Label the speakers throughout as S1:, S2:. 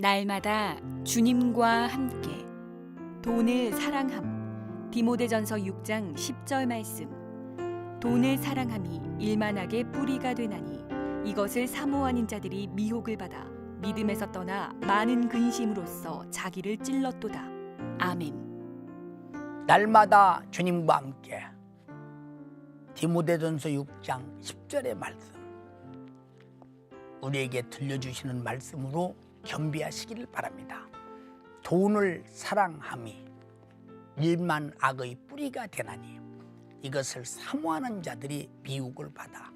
S1: 날마다 주님과 함께 돈을 사랑함. 디모데전서 6장 10절 말씀. 돈을 사랑함이 일만하게 뿌리가 되나니 이것을 사모하는 자들이 미혹을 받아 믿음에서 떠나 많은 근심으로써 자기를 찔렀도다. 아멘.
S2: 날마다 주님과 함께 디모데전서 6장 10절의 말씀. 우리에게 들려주시는 말씀으로 겸비하시기를 바랍니다. 돈을 사랑함이 일만 악의 뿌리가 되나니 이것을 사모하는 자들이 미혹을 받아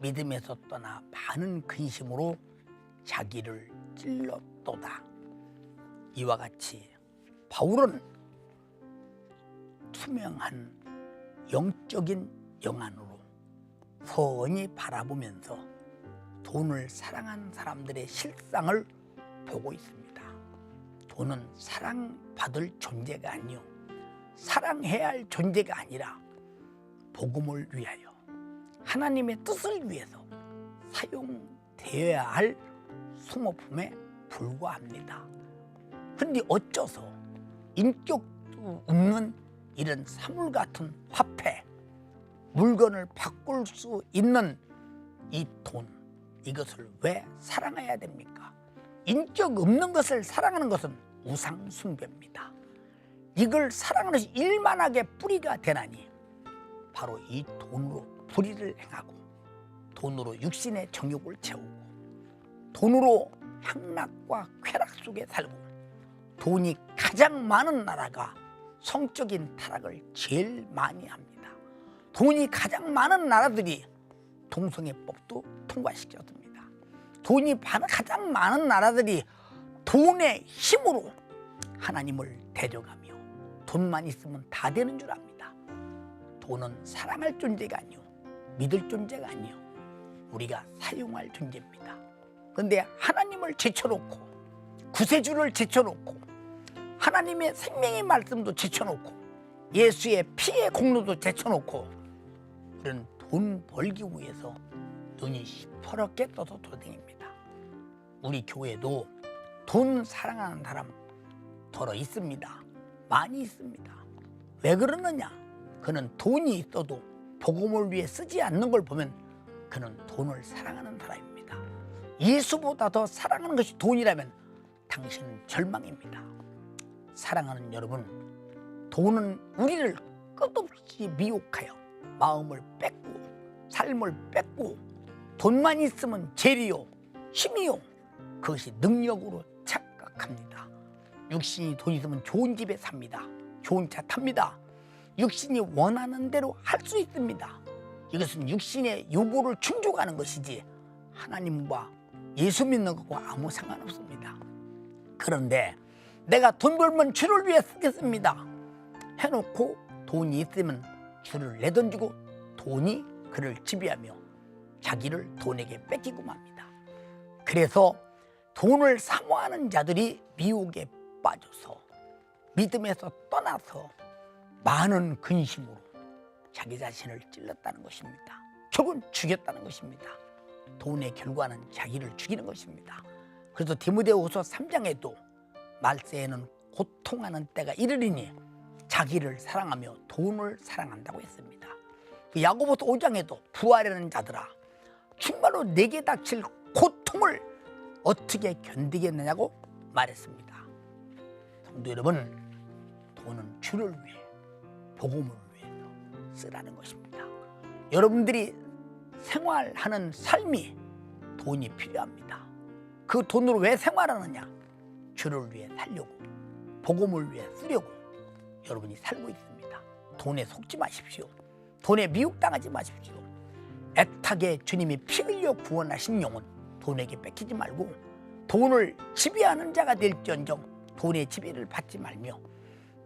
S2: 믿음에서 떠나 많은 근심으로 자기를 찔렀도다. 이와 같이 바울은 투명한 영적인 영안으로 선히 바라보면서 돈을 사랑한 사람들의 실상을 보고 있습니다. 돈은 사랑받을 존재가 아니요 사랑해야 할 존재가 아니라 복음을 위하여 하나님의 뜻을 위해서 사용되어야 할 수모품에 불과합니다. 그런데 어째서 인격도 없는 이런 사물 같은 화폐, 물건을 바꿀 수 있는 이 돈, 이것을 왜 사랑해야 됩니까? 인격 없는 것을 사랑하는 것은 우상 숭배입니다. 이걸 사랑하는 일만하게 뿌리가 되나니 바로 이 돈으로 불의를 행하고 돈으로 육신의 정욕을 채우고 돈으로 향락과 쾌락 속에 살고 돈이 가장 많은 나라가 성적인 타락을 제일 많이 합니다. 돈이 가장 많은 나라들이 동성애법도 통과시켰습니다. 돈이 바- 가장 많은 나라들이 돈의 힘으로 하나님을 데려가며 돈만 있으면 다 되는 줄 압니다. 돈은 사랑할 존재가 아니요 믿을 존재가 아니요 우리가 사용할 존재입니다. 그런데 하나님을 제쳐놓고 구세주를 제쳐놓고 하나님의 생명의 말씀도 제쳐놓고 예수의 피의 공로도 제쳐놓고 우리는 돈 벌기 위해서 눈이 시퍼렇게 떠서 돌아다닙니다. 우리 교회도 돈 사랑하는 사람 더러 있습니다. 많이 있습니다. 왜 그러느냐? 그는 돈이 있어도 복음을 위해 쓰지 않는 걸 보면 그는 돈을 사랑하는 사람입니다. 예수보다 더 사랑하는 것이 돈이라면 당신은 절망입니다. 사랑하는 여러분, 돈은 우리를 끝없이 미혹하여 마음을 뺏고 삶을 뺏고 돈만 있으면 재리요 힘이요 그것이 능력으로 착각합니다. 육신이 돈 있으면 좋은 집에 삽니다. 좋은 차 탑니다. 육신이 원하는 대로 할 수 있습니다. 이것은 육신의 요구를 충족하는 것이지 하나님과 예수 믿는 것과 아무 상관없습니다. 그런데 내가 돈 벌면 주를 위해 쓰겠습니다. 해놓고 돈이 있으면 주를 내던지고 돈이 그를 지배하며 자기를 돈에게 뺏기고 맙니다. 그래서 돈을 사모하는 자들이 미혹에 빠져서 믿음에서 떠나서 많은 근심으로 자기 자신을 찔렀다는 것입니다. 결국은 죽였다는 것입니다. 돈의 결과는 자기를 죽이는 것입니다. 그래서 디모데후서 3장에도 말세에는 고통하는 때가 이르리니 자기를 사랑하며 돈을 사랑한다고 했습니다. 그 야고보서 5장에도 부활하는 자들아 정말로 내게 닥칠 고통을 어떻게 견디겠느냐고 말했습니다. 성도 여러분, 돈은 주를 위해 복음을 위해서 쓰라는 것입니다. 여러분들이 생활하는 삶이 돈이 필요합니다. 그 돈으로 왜 생활하느냐? 주를 위해 살려고, 복음을 위해 쓰려고 여러분이 살고 있습니다. 돈에 속지 마십시오. 돈에 미혹당하지 마십시오. 애타게 주님이 피 흘려 구원하신 영혼 돈에게 뺏기지 말고 돈을 지배하는 자가 될지언정 돈의 지배를 받지 말며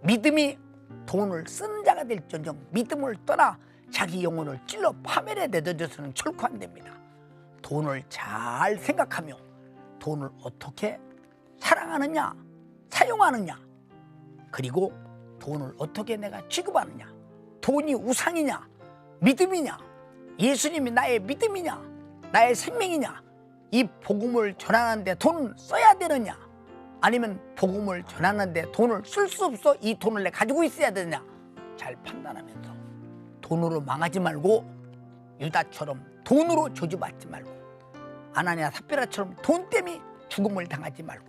S2: 믿음이 돈을 쓰는 자가 될지언정 믿음을 떠나 자기 영혼을 찔러 파멸에 내던져서는 철코 안 됩니다. 돈을 잘 생각하며 돈을 어떻게 사랑하느냐, 사용하느냐, 그리고 돈을 어떻게 내가 취급하느냐, 돈이 우상이냐, 믿음이냐, 예수님이 나의 믿음이냐, 나의 생명이냐, 이 복음을 전하는데 돈을 써야 되느냐, 아니면 복음을 전하는데 돈을 쓸 수 없어 이 돈을 내 가지고 있어야 되냐 잘 판단하면서 돈으로 망하지 말고 유다처럼 돈으로 저주받지 말고 아나니아 삽비라처럼 돈 때문에 죽음을 당하지 말고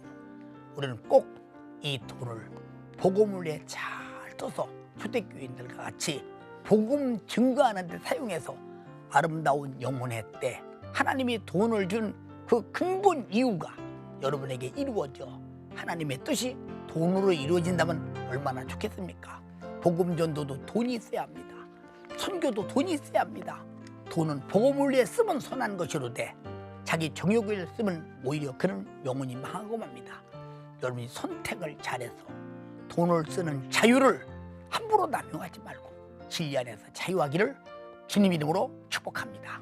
S2: 우리는 꼭 이 돈을 복음을 위해 잘 써서 초대교인들과 같이 복음 증거하는 데 사용해서 아름다운 영혼의 때 하나님이 돈을 준 그 근본 이유가 여러분에게 이루어져 하나님의 뜻이 돈으로 이루어진다면 얼마나 좋겠습니까? 복음 전도도 돈이 있어야 합니다. 선교도 돈이 있어야 합니다. 돈은 복음을 위해 쓰면 선한 것이로되 자기 정욕을 쓰면 오히려 그는 영혼이 망하고 맙니다. 여러분이 선택을 잘해서 돈을 쓰는 자유를 함부로 남용하지 말고 진리 안에서 자유하기를 주님 이름으로 축복합니다.